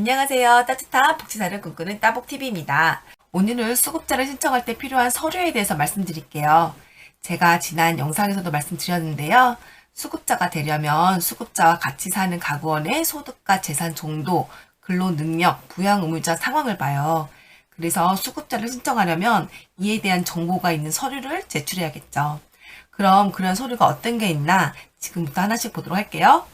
안녕하세요. 따뜻한 복지사를 꿈꾸는 따복TV입니다. 오늘은 수급자를 신청할 때 필요한 서류에 대해서 말씀드릴게요. 제가 지난 영상에서도 말씀드렸는데요. 수급자가 되려면 수급자와 같이 사는 가구원의 소득과 재산 정도, 근로 능력, 부양 의무자 상황을 봐요. 그래서 수급자를 신청하려면 이에 대한 정보가 있는 서류를 제출해야겠죠. 그럼 그런 서류가 어떤 게 있나 지금부터 하나씩 보도록 할게요.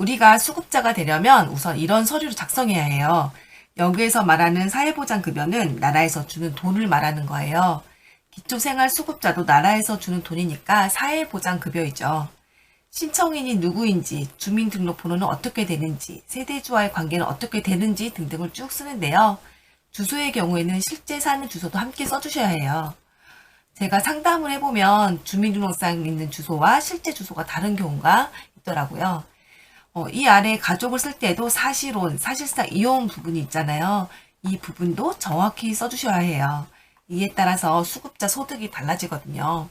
우리가 수급자가 되려면 우선 이런 서류를 작성해야 해요. 여기에서 말하는 사회보장급여는 나라에서 주는 돈을 말하는 거예요. 기초생활수급자도 나라에서 주는 돈이니까 사회보장급여이죠. 신청인이 누구인지, 주민등록번호는 어떻게 되는지, 세대주와의 관계는 어떻게 되는지 등등을 쭉 쓰는데요. 주소의 경우에는 실제 사는 주소도 함께 써주셔야 해요. 제가 상담을 해보면 주민등록상 있는 주소와 실제 주소가 다른 경우가 있더라고요. 어, 이 아래 가족을 쓸 때도 사실혼, 사실상 이혼 부분이 있잖아요. 이 부분도 정확히 써주셔야 해요. 이에 따라서 수급자 소득이 달라지거든요.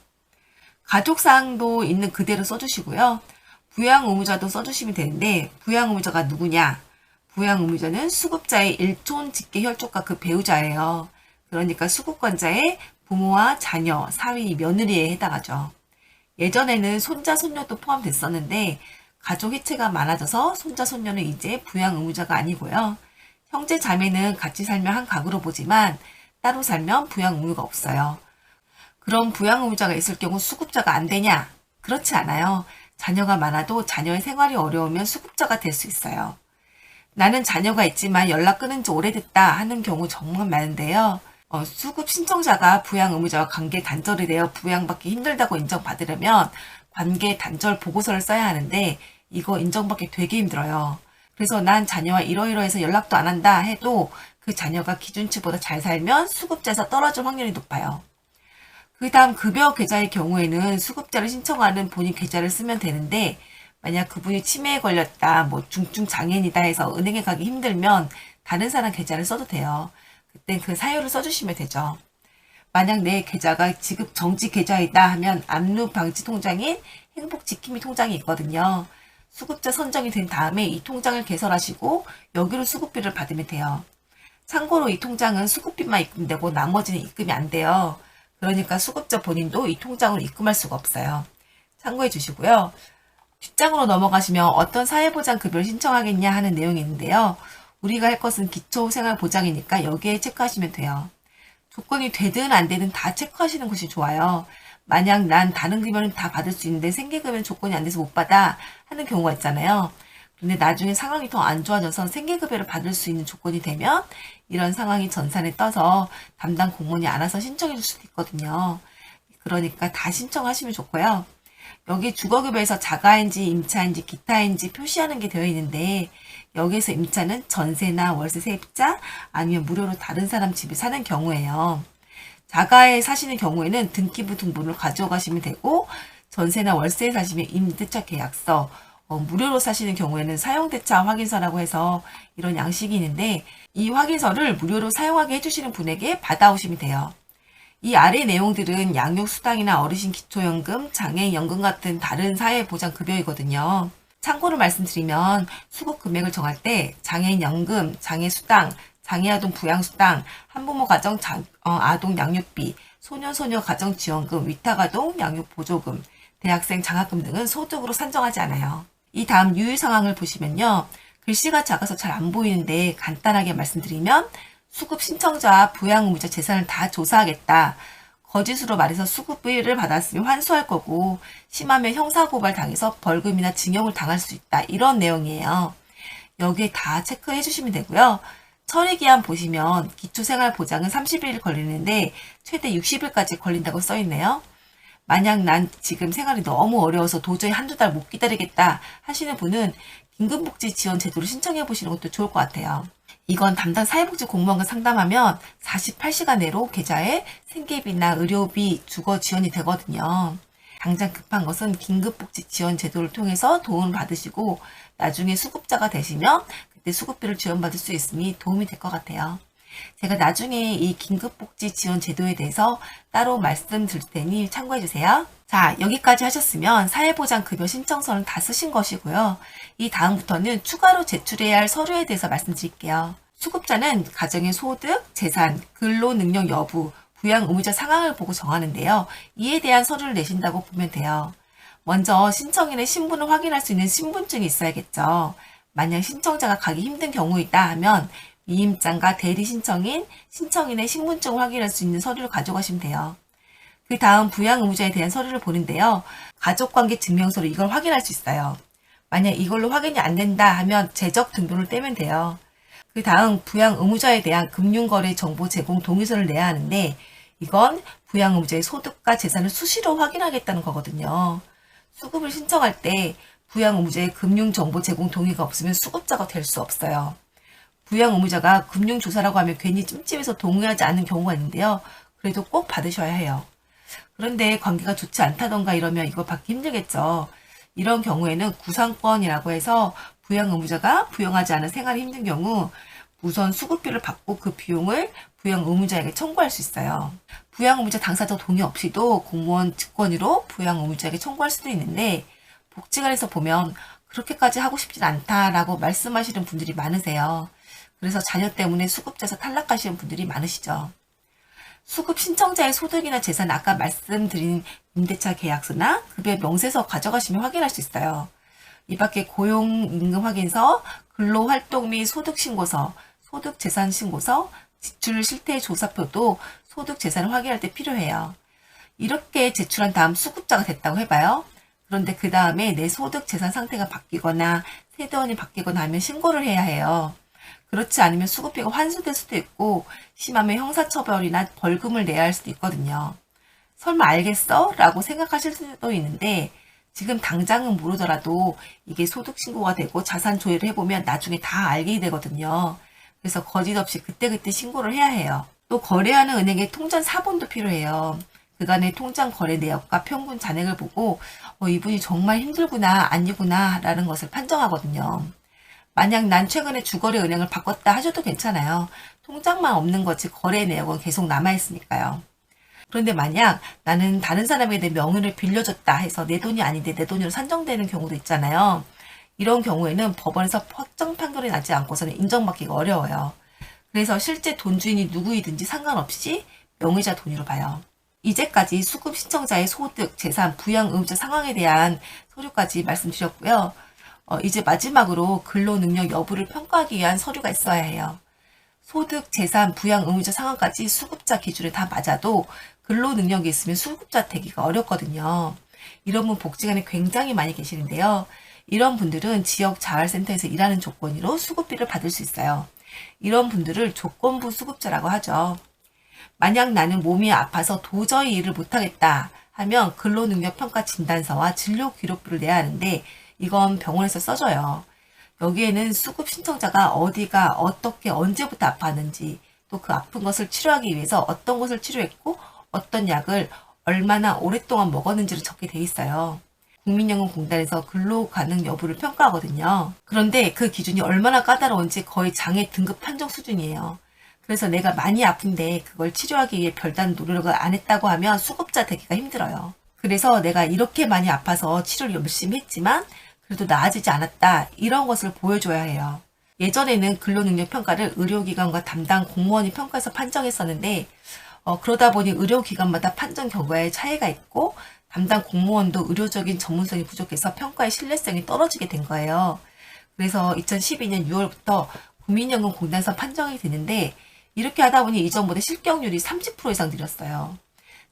가족사항도 있는 그대로 써주시고요. 부양 의무자도 써주시면 되는데 부양 의무자가 누구냐? 부양 의무자는 수급자의 일촌 직계 혈족과 그 배우자예요. 그러니까 수급권자의 부모와 자녀, 사위, 며느리에 해당하죠. 예전에는 손자, 손녀도 포함됐었는데 가족 해체가 많아져서 손자, 손녀는 이제 부양 의무자가 아니고요. 형제, 자매는 같이 살면 한 가구로 보지만 따로 살면 부양 의무가 없어요. 그럼 부양 의무자가 있을 경우 수급자가 안 되냐? 그렇지 않아요. 자녀가 많아도 자녀의 생활이 어려우면 수급자가 될 수 있어요. 나는 자녀가 있지만 연락 끊은 지 오래됐다 하는 경우 정말 많은데요. 어, 수급 신청자가 부양 의무자와 관계 단절이 되어 부양받기 힘들다고 인정받으려면 관계 단절 보고서를 써야 하는데 이거 인정받기 되게 힘들어요. 그래서 난 자녀와 이러이러해서 연락도 안 한다 해도 그 자녀가 기준치보다 잘 살면 수급자에서 떨어질 확률이 높아요. 그 다음 급여 계좌의 경우에는 수급자를 신청하는 본인 계좌를 쓰면 되는데 만약 그분이 치매에 걸렸다, 뭐 중증 장애인이다 해서 은행에 가기 힘들면 다른 사람 계좌를 써도 돼요. 그땐 그 사유를 써주시면 되죠. 만약 내 계좌가 지급 정지 계좌이다 하면 압류 방지 통장인 행복 지킴이 통장이 있거든요. 수급자 선정이 된 다음에 이 통장을 개설하시고 여기로 수급비를 받으면 돼요. 참고로 이 통장은 수급비만 입금되고 나머지는 입금이 안 돼요. 그러니까 수급자 본인도 이 통장으로 입금할 수가 없어요. 참고해 주시고요. 뒷장으로 넘어가시면 어떤 사회보장급여를 신청하겠냐 하는 내용이 있는데요. 우리가 할 것은 기초생활보장이니까 여기에 체크하시면 돼요. 조건이 되든 안 되든 다 체크하시는 것이 좋아요. 만약 난 다른 급여는 다 받을 수 있는데 생계급여는 조건이 안 돼서 못 받아 하는 경우가 있잖아요. 근데 나중에 상황이 더 안 좋아져서 생계급여를 받을 수 있는 조건이 되면 이런 상황이 전산에 떠서 담당 공무원이 알아서 신청해 줄 수도 있거든요. 그러니까 다 신청하시면 좋고요. 여기 주거급여에서 자가인지 임차인지 기타인지 표시하는 게 되어 있는데 여기에서 임차는 전세나 월세 세입자 아니면 무료로 다른 사람 집에 사는 경우예요. 자가에 사시는 경우에는 등기부 등본을 가져가시면 되고 전세나 월세에 사시면 임대차 계약서 어, 무료로 사시는 경우에는 사용대차 확인서라고 해서 이런 양식이 있는데 이 확인서를 무료로 사용하게 해주시는 분에게 받아오시면 돼요. 이 아래 내용들은 양육수당이나 어르신 기초연금, 장애인연금 같은 다른 사회보장급여이거든요. 참고로 말씀드리면 수급 금액을 정할 때 장애인 연금, 장애 수당, 장애아동 부양수당, 한부모 가정 자- 어, 아동 양육비, 소년소녀 가정 지원금, 위탁아동 양육 보조금, 대학생 장학금 등은 소득으로 산정하지 않아요. 이 다음 유의 상황을 보시면요. 글씨가 작아서 잘 안 보이는데 간단하게 말씀드리면 수급 신청자와 부양 의무자 재산을 다 조사하겠다. 거짓으로 말해서 수급비를 받았으면 환수할 거고 심하면 형사고발 당해서 벌금이나 징역을 당할 수 있다. 이런 내용이에요. 여기에 다 체크해 주시면 되고요. 처리기한 보시면 기초생활보장은 30일 걸리는데 최대 60일까지 걸린다고 써있네요. 만약 난 지금 생활이 너무 어려워서 도저히 한두 달 못 기다리겠다 하시는 분은 긴급복지 지원 제도를 신청해 보시는 것도 좋을 것 같아요. 이건 담당 사회복지 공무원과 상담하면 48시간 내로 계좌에 생계비나 의료비, 주거 지원이 되거든요. 당장 급한 것은 긴급복지 지원 제도를 통해서 도움을 받으시고 나중에 수급자가 되시면 그때 수급비를 지원받을 수 있으니 도움이 될 것 같아요. 제가 나중에 이 긴급복지 지원 제도에 대해서 따로 말씀드릴 테니 참고해 주세요. 자, 여기까지 하셨으면 사회보장급여 신청서는 다 쓰신 것이고요. 이 다음부터는 추가로 제출해야 할 서류에 대해서 말씀드릴게요. 수급자는 가정의 소득, 재산, 근로 능력 여부, 부양 의무자 상황을 보고 정하는데요. 이에 대한 서류를 내신다고 보면 돼요. 먼저 신청인의 신분을 확인할 수 있는 신분증이 있어야겠죠. 만약 신청자가 가기 힘든 경우이다 하면 위임장과 대리 신청인, 신청인의 신분증을 확인할 수 있는 서류를 가져가시면 돼요. 그 다음 부양 의무자에 대한 서류를 보는데요. 가족관계 증명서로 이걸 확인할 수 있어요. 만약 이걸로 확인이 안 된다 하면 재적 등본을 떼면 돼요. 그 다음 부양 의무자에 대한 금융거래 정보 제공 동의서를 내야 하는데 이건 부양 의무자의 소득과 재산을 수시로 확인하겠다는 거거든요. 수급을 신청할 때 부양 의무자의 금융 정보 제공 동의가 없으면 수급자가 될 수 없어요. 부양 의무자가 금융조사라고 하면 괜히 찜찜해서 동의하지 않는 경우가 있는데요. 그래도 꼭 받으셔야 해요. 그런데 관계가 좋지 않다던가 이러면 이거 받기 힘들겠죠. 이런 경우에는 구상권이라고 해서 부양 의무자가 부양하지 않은 생활이 힘든 경우 우선 수급비를 받고 그 비용을 부양 의무자에게 청구할 수 있어요. 부양 의무자 당사자 동의 없이도 공무원 직권으로 부양 의무자에게 청구할 수도 있는데 복지관에서 보면 그렇게까지 하고 싶진 않다라고 말씀하시는 분들이 많으세요. 그래서 자녀 때문에 수급자에서 탈락하시는 분들이 많으시죠. 수급 신청자의 소득이나 재산 아까 말씀드린 임대차 계약서나 급여 명세서 가져가시면 확인할 수 있어요. 이 밖에 고용임금 확인서, 근로활동 및 소득신고서, 소득재산신고서, 지출 실태 조사표도 소득 재산을 확인할 때 필요해요. 이렇게 제출한 다음 수급자가 됐다고 해봐요. 그런데 그 다음에 내 소득 재산 상태가 바뀌거나 세대원이 바뀌거나 하면 신고를 해야 해요. 그렇지 않으면 수급비가 환수될 수도 있고 심하면 형사처벌이나 벌금을 내야 할 수도 있거든요. 설마 알겠어? 라고 생각하실 수도 있는데 지금 당장은 모르더라도 이게 소득신고가 되고 자산 조회를 해보면 나중에 다 알게 되거든요. 그래서 거짓 없이 그때그때 신고를 해야 해요. 또 거래하는 은행의 통장 사본도 필요해요. 그간의 통장 거래 내역과 평균 잔액을 보고 어, 이분이 정말 힘들구나 아니구나 라는 것을 판정하거든요. 만약 난 최근에 주거래 은행을 바꿨다 하셔도 괜찮아요. 통장만 없는 거지 거래 내역은 계속 남아있으니까요. 그런데 만약 나는 다른 사람에 내 명의를 빌려줬다 해서 내 돈이 아닌데 내 돈으로 산정되는 경우도 있잖아요. 이런 경우에는 법원에서 확정 판결이 나지 않고서는 인정받기가 어려워요. 그래서 실제 돈 주인이 누구이든지 상관없이 명의자 돈으로 봐요. 이제까지 수급 신청자의 소득, 재산, 부양 의무자 상황에 대한 서류까지 말씀드렸고요. 어, 이제 마지막으로 근로 능력 여부를 평가하기 위한 서류가 있어야 해요. 소득, 재산, 부양 의무자 상황까지 수급자 기준에 다 맞아도 근로 능력이 있으면 수급자 되기가 어렵거든요. 이런 분 복지관에 굉장히 많이 계시는데요. 이런 분들은 지역 자활센터에서 일하는 조건으로 수급비를 받을 수 있어요. 이런 분들을 조건부 수급자라고 하죠. 만약 나는 몸이 아파서 도저히 일을 못하겠다 하면 근로능력평가 진단서와 진료 기록부를 내야 하는데 이건 병원에서 써줘요. 여기에는 수급 신청자가 어디가 어떻게 언제부터 아팠는지 또 그 아픈 것을 치료하기 위해서 어떤 것을 치료했고 어떤 약을 얼마나 오랫동안 먹었는지를 적게 돼 있어요. 국민연금공단에서 근로 가능 여부를 평가하거든요. 그런데 그 기준이 얼마나 까다로운지 거의 장애 등급 판정 수준이에요. 그래서 내가 많이 아픈데 그걸 치료하기 위해 별다른 노력을 안 했다고 하면 수급자 되기가 힘들어요. 그래서 내가 이렇게 많이 아파서 치료를 열심히 했지만 그래도 나아지지 않았다. 이런 것을 보여줘야 해요. 예전에는 근로능력 평가를 의료기관과 담당 공무원이 평가해서 판정했었는데 어, 그러다 보니 의료기관마다 판정 결과에 차이가 있고 담당 공무원도 의료적인 전문성이 부족해서 평가의 신뢰성이 떨어지게 된 거예요. 그래서 2012년 6월부터 국민연금공단에서 판정이 되는데 이렇게 하다 보니 이전보다 실격률이 30% 이상 늘었어요.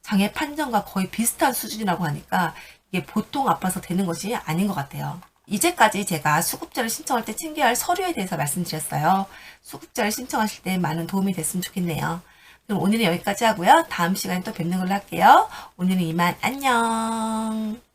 장애 판정과 거의 비슷한 수준이라고 하니까 이게 보통 아파서 되는 것이 아닌 것 같아요. 이제까지 제가 수급자를 신청할 때 챙겨야 할 서류에 대해서 말씀드렸어요. 수급자를 신청하실 때 많은 도움이 됐으면 좋겠네요. 그럼 오늘은 여기까지 하고요. 다음 시간에 또 뵙는 걸로 할게요. 오늘은 이만 안녕.